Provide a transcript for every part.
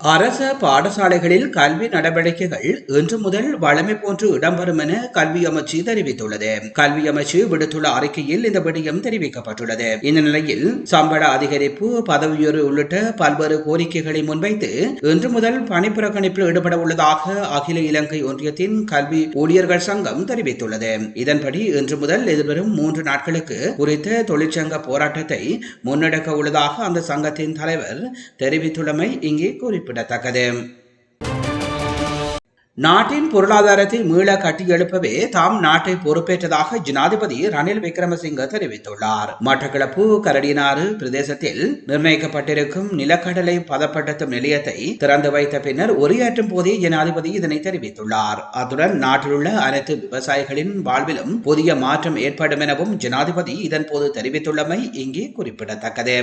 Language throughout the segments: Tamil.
அரச பாடசாலைகளில் கல்வி நடவடிக்கைகள் இன்று முதல் வழமை போன்று இடம்பெறும் என கல்வி அமைச்சு தெரிவித்துள்ளது. கல்வி அமைச்சு விடுத்துள்ள அறிக்கையில் இந்த விடயம் தெரிவிக்கப்பட்டுள்ளது. இந்த நிலையில் சம்பள அதிகரிப்பு பதவியுயர்வு உள்ளிட்ட பல்வேறு கோரிக்கைகளை முன்வைத்து இன்று முதல் பணிப்புறக்கணிப்பில் ஈடுபட உள்ளதாக அகில இலங்கை ஒன்றியத்தின் கல்வி ஊழியர்கள் சங்கம் தெரிவித்துள்ளது. இதன்படி இன்று முதல் எதிர்வரும் மூன்று நாட்களுக்கு குறித்த தொழிற்சங்க போராட்டத்தை முன்னெடுக்க உள்ளதாக அந்த சங்கத்தின் தலைவர் தெரிவித்துள்ளமை இங்கே குறிப்பிடத்தக்கது நாட்டின் பொருளாதாரத்தை மீள கட்டியெழுப்பவே தாம் நாட்டை பொறுப்பேற்றதாக ஜனாதிபதி ரணில் விக்ரமசிங்க தெரிவித்துள்ளார். மட்டக்களப்பு கரடினாறு பிரதேசத்தில் நிர்ணயிக்கப்பட்டிருக்கும் நிலக்கடலை பதப்படுத்தும் நிலையத்தை திறந்து வைத்த பின்னர் உரையாற்றும் போதே ஜனாதிபதி இதனை தெரிவித்துள்ளார். அத்துடன் நாட்டிலுள்ள அனைத்து விவசாயிகளின் வாழ்விலும் புதிய மாற்றம் ஏற்படும் எனவும் ஜனாதிபதி இதன் போது தெரிவித்துள்ளமை இங்கே குறிப்பிடத்தக்கது.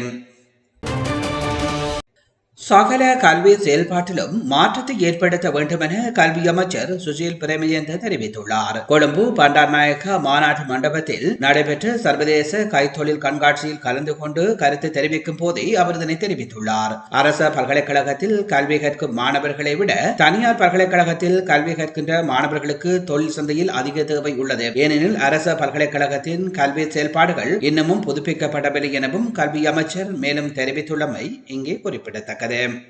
சகல கல்வி செயல்பாட்டிலும் மாற்றத்தை ஏற்படுத்த வேண்டும் என கல்வி அமைச்சர் சுஷில் பிரேமஜேந்த தெரிவித்துள்ளார். கொழும்பு பண்டார்நாயக்க மாநாட்டு மண்டபத்தில் நடைபெற்ற சர்வதேச கைத்தொழில் கண்காட்சியில் கலந்து கொண்டு கருத்து தெரிவிக்கும் போதே அவர் இதனை தெரிவித்துள்ளார். அரச பல்கலைக்கழகத்தில் கல்வி கற்கும் மாணவர்களை விட தனியார் பல்கலைக்கழகத்தில் கல்வி கற்கின்ற மாணவர்களுக்கு தொழில் சந்தையில் அதிக தேவை உள்ளது. ஏனெனில் அரச பல்கலைக்கழகத்தின் கல்வி செயல்பாடுகள் இன்னமும் புதுப்பிக்கப்படவில்லை எனவும் கல்வி அமைச்சர் மேலும் தெரிவித்துள்ளமை இங்கே குறிப்பிடத்தக்கது. Him.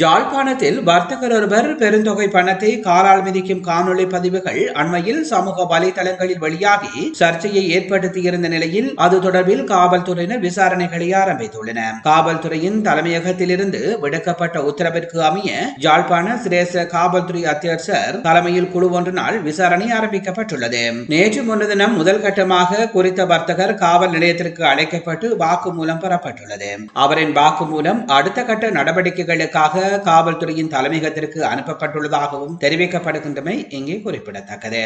யாழ்ப்பாணத்தில் வர்த்தகர் ஒருவர் பெருந்தொகை பணத்தை காலால் மிதிக்கும் காணொலி பதிவுகள் அண்மையில் சமூக வலைதளங்களில் வெளியாகி சர்ச்சையை ஏற்படுத்தியிருந்த நிலையில் அது தொடர்பில் காவல்துறையினர் விசாரணைகளை ஆரம்பித்துள்ளன. காவல்துறையின் தலைமையகத்திலிருந்து விடுக்கப்பட்ட உத்தரவிற்கு அமைய யாழ்ப்பாண சிரேச காவல்துறை அத்தியட்சர் தலைமையில் குழு ஒன்றினால் விசாரணை ஆரம்பிக்கப்பட்டுள்ளது. நேற்று முன்தினம் முதல் கட்டமாக குறித்த வர்த்தகர் காவல் நிலையத்திற்கு அழைக்கப்பட்டு வாக்குமூலம் பெறப்பட்டுள்ளது. அவரின் வாக்குமூலம் அடுத்த கட்ட நடவடிக்கைகளுக்காக காவல்துறையின் தலைமையகத்திற்கு அனுப்பப்பட்டுள்ளதாகவும் தெரிவிக்கப்படுகின்றமை இங்கே குறிப்பிடத்தக்கது.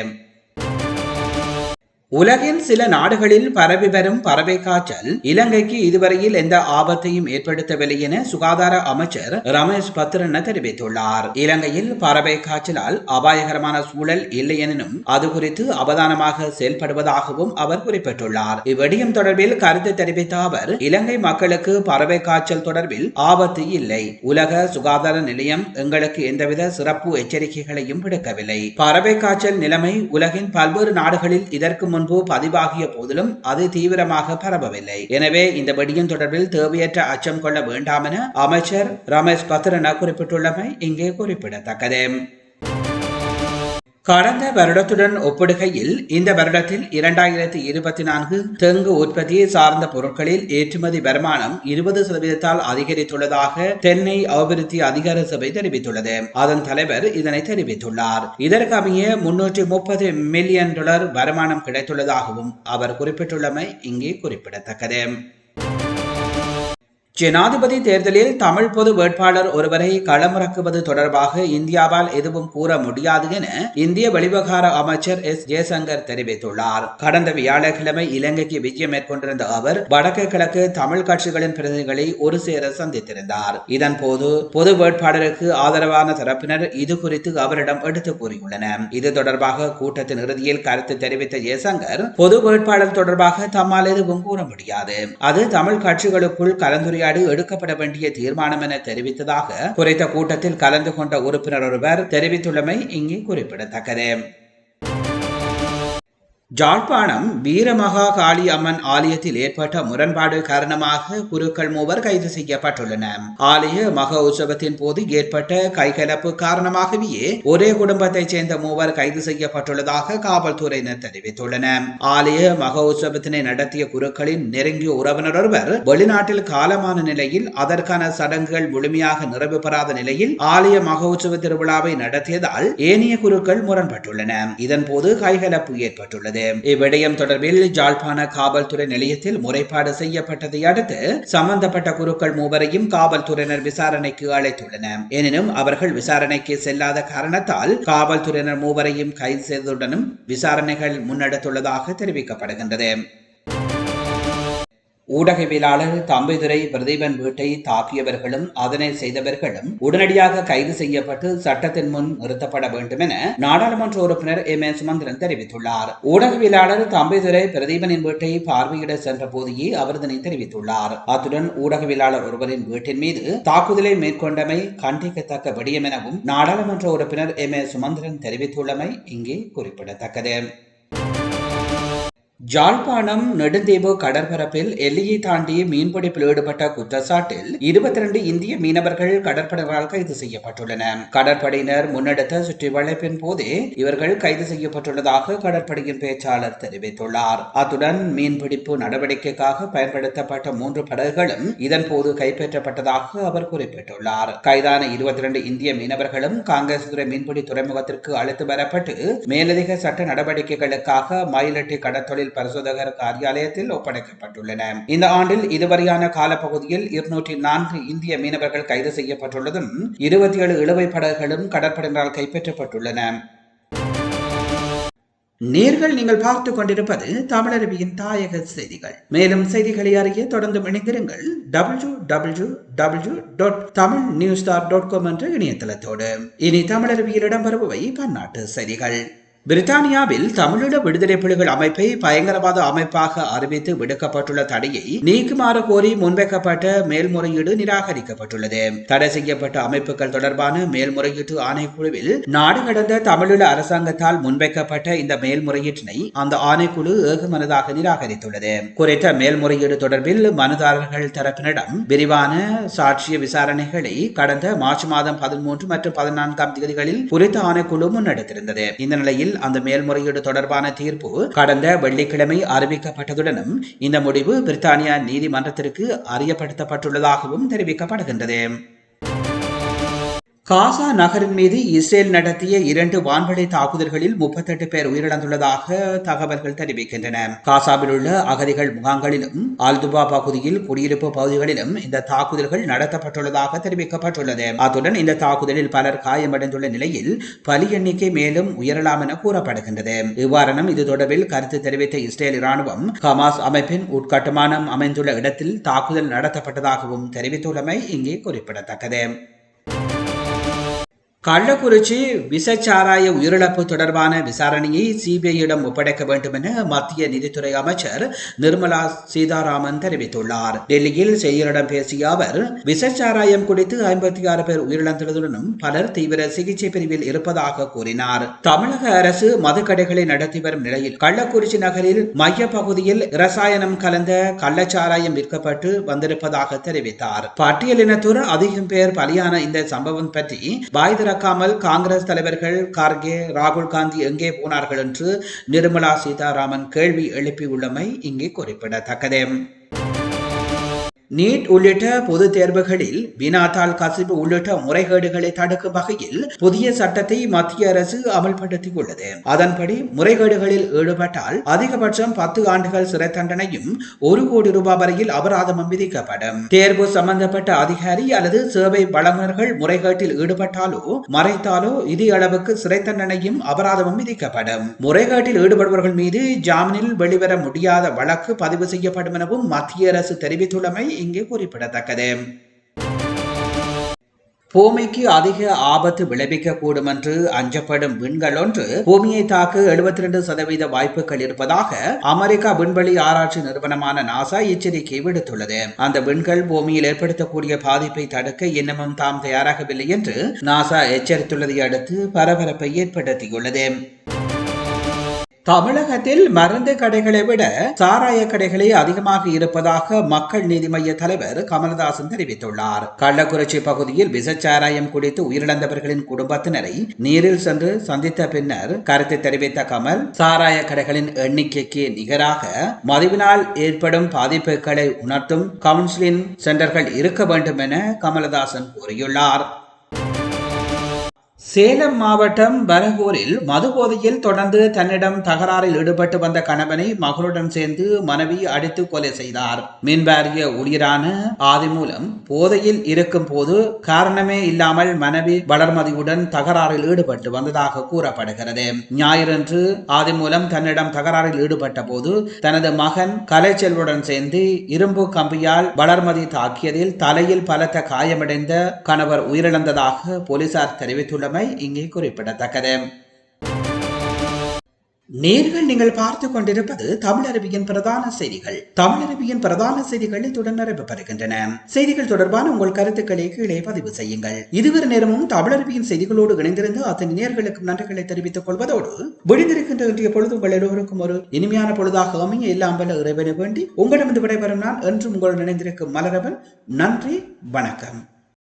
உலகின் சில நாடுகளில் பரவி வரும் பறவை காய்ச்சல் இலங்கைக்கு இதுவரையில் எந்த ஆபத்தையும் ஏற்படுத்தவில்லை என சுகாதார அமைச்சர் ரமேஷ் பத்ரன தெரிவித்துள்ளார். இலங்கையில் பறவை காய்ச்சலால் அபாயகரமான சூழல் இல்லை எனினும் அது குறித்து அவதானமாக செயல்படுவதாகவும் அவர் குறிப்பிட்டுள்ளார். இவ்விடயம் தொடர்பில் கருத்து தெரிவித்த அவர் இலங்கை மக்களுக்கு பறவை காய்ச்சல் தொடர்பில் ஆபத்து இல்லை. உலக சுகாதார நிலையம் எங்களுக்கு எந்தவித சிறப்பு எச்சரிக்கைகளையும் விடுக்கவில்லை. பறவை காய்ச்சல் நிலைமை உலகின் பல்வேறு நாடுகளில் இதற்கு முன் முன்பு பதிவாகிய போதிலும் அது தீவிரமாக பரவவில்லை. எனவே இந்த வெடியின் தொடர்பில் தேவையற்ற அச்சம் கொள்ள வேண்டாம் என அமைச்சர் ரமேஷ் பத்ரனா குறிப்பிட்டுள்ளமை இங்கே குறிப்பிடத்தக்கது. கடந்த வருடத்துடன் ஒப்பிடுகையில் இந்த வருடத்தில் இரண்டாயிரத்தி இருபத்தி நான்கு தெங்கு உற்பத்தியை சார்ந்த பொருட்களில் ஏற்றுமதி வருமானம் இருபது சதவீதத்தால் அதிகரித்துள்ளதாக தென்னை அபிவிருத்தி அதிகார சபை தெரிவித்துள்ளது. அதன் தலைவர் இதனை தெரிவித்துள்ளார். இதற்கமைய முன்னூற்றி முப்பது மில்லியன் டாலர் வருமானம் கிடைத்துள்ளதாகவும் அவர் குறிப்பிட்டுள்ளமை இங்கே குறிப்பிடத்தக்கது. ஜனாதிபதி தேர்தலில் தமிழ் பொது வேட்பாளர் ஒருவரை களமிறக்குவது தொடர்பாக இந்தியாவால் எதுவும் கூற முடியாது என இந்திய வெளிவகார அமைச்சர் எஸ். ஜெயசங்கர் தெரிவித்துள்ளார். கடந்த வியாழக்கிழமை இலங்கைக்கு விஜயம் மேற்கொண்டிருந்த அவர் வடக்கு கிழக்கு தமிழ் கட்சிகளின் பிரதிநிதிகளை ஒரு சேர சந்தித்திருந்தார். இதன் போது பொது வேட்பாளருக்கு ஆதரவான தரப்பினர் இது குறித்து அவரிடம் எடுத்து கூறியுள்ளனர். இது தொடர்பாக கூட்டத்தின் இறுதியில் கருத்து தெரிவித்த ஜெயசங்கர் பொது வேட்பாளர் தொடர்பாக தம்மால் எதுவும் கூற முடியாது. அது தமிழ் கட்சிகளுக்குள் கலந்துரையாடி விளையாடு எடுக்கப்பட வேண்டிய தீர்மானம் என தெரிவித்ததாக குறித்த கூட்டத்தில் கலந்து கொண்ட உறுப்பினர் ஒருவர் தெரிவித்துள்ளமை இங்கே குறிப்பிடத்தக்கது. ஜாழ்ப்பாணம் வீரமகா காளி அம்மன் ஆலயத்தில் ஏற்பட்ட முரண்பாடு காரணமாக குருக்கள் மூவர் கைது செய்யப்பட்டுள்ளனர் ஆலய மக உற்சவத்தின் போது ஏற்பட்ட கைகலப்பு காரணமாகவே ஒரே குடும்பத்தைச் சேர்ந்த மூவர் கைது செய்யப்பட்டுள்ளதாக காவல்துறையினர் தெரிவித்துள்ளனர் ஆலய மக உற்சவத்தினை நடத்திய குருக்களின் நெருங்கிய உறவினர் ஒருவர் வெளிநாட்டில் காலமான நிலையில் அதற்கான சடங்குகள் முழுமையாக நிறைவு பெறாத நிலையில் ஆலய மக உற்சவ திருவிழாவை நடத்தியதால் ஏனைய குருக்கள் முரண்பட்டுள்ளன இதன் போது கைகலப்பு ஏற்பட்டுள்ளது. இவ்விடயம் தொடர்பில் ஜாழ்ப்பாண காவல்துறை நிலையத்தில் முறைப்பாடு செய்யப்பட்டதை அடுத்து சம்பந்தப்பட்ட குருக்கள் மூவரையும் காவல்துறையினர் விசாரணைக்கு அழைத்துள்ளனர். எனினும் அவர்கள் விசாரணைக்கு செல்லாத காரணத்தால் காவல்துறையினர் மூவரையும் கைது செய்ததுடனும் விசாரணைகள் முன்னெடுத்துள்ளதாக தெரிவிக்கப்படுகின்றது. ஊடகவியலாளர் தம்பிதுரை பிரதீபன் வீட்டை தாக்கியவர்களும் அதனை செய்தவர்களும் உடனடியாக கைது செய்யப்பட்டு சட்டத்தின் முன் நிறுத்தப்பட வேண்டும் என நாடாளுமன்ற உறுப்பினர் எம். ஏ சுமந்திரன் தெரிவித்துள்ளார். ஊடகவியலாளர் தம்பிதுரை பிரதீபனின் வீட்டை பார்வையிட சென்ற போதையே அவர் இதனை தெரிவித்துள்ளார். அத்துடன் ஊடகவியலாளர் ஒருவரின் வீட்டின் மீது தாக்குதலை மேற்கொண்டமை கண்டிக்கத்தக்க விடயம் எனவும் நாடாளுமன்ற உறுப்பினர் எம். ஏ சுமந்திரன் தெரிவித்துள்ளமை இங்கே குறிப்பிடத்தக்கது. ஜாழ்ப்பாணம் நெடுந்தீவு கடற்பரப்பில் எல்லையை தாண்டி மீன்பிடிப்பில் ஈடுபட்ட குற்றச்சாட்டில் இருபத்தி இரண்டு இந்திய மீனவர்கள் கடற்படையினரால் கைது செய்யப்பட்டுள்ளனர் கடற்படையினர் முன்னெடுத்த சுற்றி வளைப்பின் போதே இவர்கள் கைது செய்யப்பட்டுள்ளதாக கடற்படையின் பேச்சாளர் தெரிவித்துள்ளார். அத்துடன் மீன்பிடிப்பு நடவடிக்கைக்காக பயன்படுத்தப்பட்ட மூன்று படகுகளும் இதன் போது கைப்பற்றப்பட்டதாக அவர் குறிப்பிட்டுள்ளார். கைதான இருபத்தி இரண்டு இந்திய மீனவர்களும் காங்கிரஸ் துறை மீன்பிடி துறைமுகத்திற்கு அழைத்து வரப்பட்டு மேலதிக சட்ட நடவடிக்கைகளுக்காக மயிலட்டி கடற்தொழில் பரிசோதகர் காரியாலயத்தில் ஒப்படைக்கப்பட்டுள்ளன. இந்த ஆண்டில் இதுவரையான காலப்பகுதியில் இருநூற்றி நான்கு இந்திய மீனவர்கள் கைது செய்யப்பட்டுள்ளதும் இருபத்தி ஏழு இழுவை படகுகளும் கடற்படையினரால் கைப்பற்றப்பட்டுள்ளன. நேர்கள் நீங்கள் பார்த்துக் கொண்டிருப்பது தமிழருவியின் தாயக செய்திகள். மேலும் செய்திகளை அறிய தொடர்ந்து இணைந்திருங்கள் W W W dot Tamil news dot com என்ற இணையதளத்தோடு. இனி தமிழருவியில் இடம்பெறுபவை பன்னாட்டு செய்திகள். பிரித்தானியாவில் தமிழீழ விடுதலை புலிகள் அமைப்பை பயங்கரவாத அமைப்பாக அறிவித்து விடுக்கப்பட்டுள்ள தடையை நீக்குமாறு கோரி முன்வைக்கப்பட்ட மேல்முறையீடு நிராகரிக்கப்பட்டுள்ளது. தடை செய்யப்பட்ட அமைப்புகள் தொடர்பான மேல்முறையீட்டு ஆணைக்குழுவில் நாடு கடந்த தமிழீழ அரசாங்கத்தால் முன்வைக்கப்பட்ட இந்த மேல்முறையீட்டினை அந்த ஆணைக்குழு ஏகமனதாக நிராகரித்துள்ளது. குறித்த மேல்முறையீடு தொடர்பில் மனுதாரர்கள் தரப்பினரிடம் விரிவான சாட்சிய விசாரணைகளை கடந்த மார்ச் மாதம் பதிமூன்று மற்றும் பதினான்காம் தேதிகளில் குறித்த ஆணைக்குழு முன்னெடுத்திருந்தது. இந்த நிலையில் அந்த மேல்முறையீடு தொடர்பான தீர்ப்பு கடந்த வெள்ளிக்கிழமை அறிவிக்கப்பட்டதுடனும் இந்த முடிவு பிரித்தானியா நீதிமன்றத்திற்கு அறியப்படுத்தப்பட்டுள்ளதாகவும் தெரிவிக்கப்படுகின்றது. காசா நகரின் மீது இஸ்ரேல் நடத்திய இரண்டு வான்வழி தாக்குதல்களில் முப்பத்தெட்டு பேர் உயிரிழந்துள்ளதாக தகவல்கள் தெரிவிக்கின்றன. காசாவில் உள்ள அகதிகள் முகாம்களிலும் ஆல்துபா பகுதியில் குடியிருப்பு பகுதிகளிலும் இந்த தாக்குதல்கள் நடத்தப்பட்டுள்ளதாக தெரிவிக்கப்பட்டுள்ளது. அத்துடன் இந்த தாக்குதலில் பலர் காயமடைந்துள்ள நிலையில் பலி எண்ணிக்கை மேலும் உயரலாம் என கூறப்படுகின்றது. இவ்வாறனும் இது தொடர்பில் கருத்து தெரிவித்த இஸ்ரேல் இராணுவம் ஹமாஸ் அமைப்பின் உட்கட்டுமானம் அமைந்துள்ள இடத்தில் தாக்குதல் நடத்தப்பட்டதாகவும் தெரிவித்துள்ளமை இங்கே குறிப்பிடத்தக்கது. கள்ளக்குறிச்சி விசச்சாராய உயிரிழப்பு தொடர்பான விசாரணையை சிபிஐயிடம் ஒப்படைக்க வேண்டும் என மத்திய நிதித்துறை அமைச்சர் நிர்மலா சீதாராமன் தெரிவித்துள்ளார். டெல்லியில் செய்தியாளரிடம் பேசிய அவர் விசச்சாராயம் குறித்து ஐம்பத்தி ஆறு பேர் உயிரிழந்ததுடனும் பலர் தீவிர சிகிச்சை பிரிவில் இருப்பதாக கூறினார். தமிழக அரசு மதுக்கடைகளை நடத்தி வரும் நிலையில் கள்ளக்குறிச்சி நகரில் மைய பகுதியில் ரசாயனம் கலந்த கள்ளச்சாராயம் விற்கப்பட்டு வந்திருப்பதாக தெரிவித்தார். பட்டியலினத்தோர் அதிகம் பேர் பலியான இந்த சம்பவம் பற்றி பாய் திறக்காமல் காங்கிரஸ் தலைவர்கள் கார்கே ராகுல் காந்தி எங்கே போனார்கள் என்று நிர்மலா சீதாராமன் கேள்வி எழுப்பியுள்ளமை இங்கே குறிப்பிடத்தக்கது. நீட் உள்ளிட்ட பொது தேர்வுகளில் வினாத்தாள் கசிவு உள்ளிட்ட முறைகேடுகளை தடுக்கும் வகையில் புதிய சட்டத்தை மத்திய அரசு அமல்படுத்தியுள்ளது. அதன்படி முறைகேடுகளில் ஈடுபட்டால் அதிகபட்சம் பத்து ஆண்டுகள் சிறை தண்டனையும் ஒரு கோடி ரூபாய் வரையில் அபராதமும் விதிக்கப்படும். தேர்வு சம்பந்தப்பட்ட அதிகாரி அல்லது சேவை வழங்குநர்கள் முறைகேட்டில் ஈடுபட்டாலோ மறைத்தாலோ இதே அளவுக்கு சிறை தண்டனையும் அபராதமும் விதிக்கப்படும். முறைகேட்டில் ஈடுபடுபவர்கள் மீது ஜாமீனில் வெளிவர முடியாத வழக்கு பதிவு செய்யப்படும் எனவும் மத்திய அரசு தெரிவித்துள்ளமை இங்கே குறிப்பிடத்தக்கது. பூமிக்கு அதிக ஆபத்து விளைவிக்கக்கூடும் என்று அஞ்சப்படும் விண்கள் ஒன்று பூமியை தாக்க எழுபத்தி ரெண்டு சதவீத வாய்ப்புகள் இருப்பதாக அமெரிக்கா விண்வெளி ஆராய்ச்சி நிறுவனமான நாசா எச்சரிக்கை விடுத்துள்ளது. அந்த விண்கள் பூமியில் ஏற்படுத்தக்கூடிய பாதிப்பை தடுக்க இன்னமும் தாம் தயாராகவில்லை என்று நாசா எச்சரித்துள்ளதை அடுத்து பரபரப்பை ஏற்படுத்தியுள்ளது. தமிழகத்தில் மருந்து கடைகளை விட சாராய கடைகளே அதிகமாக இருப்பதாக மக்கள் நீதி மைய தலைவர் கமலதாசன் தெரிவித்துள்ளார். கள்ளக்குறிச்சி பகுதியில் விசச்சாராயம் குடித்து உயிரிழந்தவர்களின் குடும்பத்தினரை நீரில் சென்று சந்தித்த பின்னர் கருத்து தெரிவித்த கமல் சாராய கடைகளின் எண்ணிக்கைக்கு நிகராக மதுவினால் ஏற்படும் பாதிப்புகளை உணர்த்தும் கவுன்சிலிங் சென்டர்கள் இருக்க வேண்டும் என கமலதாசன் கூறியுள்ளார். சேலம் மாவட்டம் பரகூரில் மது போதையில் தொடர்ந்து தன்னிடம் தகராறில் ஈடுபட்டு வந்த கணவனை மகளுடன் சேர்ந்து மனைவி அடித்து கொலை செய்தார். மின்வாரிய ஊழியரான ஆதிமூலம் போதையில் இருக்கும் போது காரணமே இல்லாமல் மனைவி வளர்மதியுடன் தகராறில் ஈடுபட்டு வந்ததாக கூறப்படுகிறது. ஞாயிறன்று ஆதி மூலம் தன்னிடம் தகராறில் ஈடுபட்ட போது தனது மகன் கலைச்செல்வுடன் சேர்ந்து இரும்பு கம்பியால் வளர்மதி தாக்கியதில் தலையில் பலத்த காயமடைந்த கணவர் உயிரிழந்ததாக போலீசார் தெரிவித்துள்ளமை இங்கே குறிப்பிடத்தக்கது. நேர்கள் நீங்கள் பார்த்து கொண்டிருப்பது தமிழரபியின் பிரதான செய்திகள். தமிழரபியின் பிரதான செய்திகள் இத்துடன் நிறைவு செய்திகள் தொடர்பான உங்கள் கருத்துக்களை கீழே பதிவு செய்யுங்கள். இதுவரை நேரமும் தமிழருவியின் செய்திகளோடு இணைந்திருந்து அத்தனை நேர்களுக்கும் நன்றிகளை தெரிவித்துக் கொள்வதோடு விழுந்திருக்கின்ற இன்றைய பொழுது உங்கள் எல்லோருக்கும் ஒரு இனிமையான பொழுதாக அமைய எல்லாம் வல்ல இறைவனை வேண்டி உங்களிடமிருந்து விடைபெறும் நான் என்றும் உங்களுடன் இணைந்திருக்கும் மலரவன். நன்றி வணக்கம்.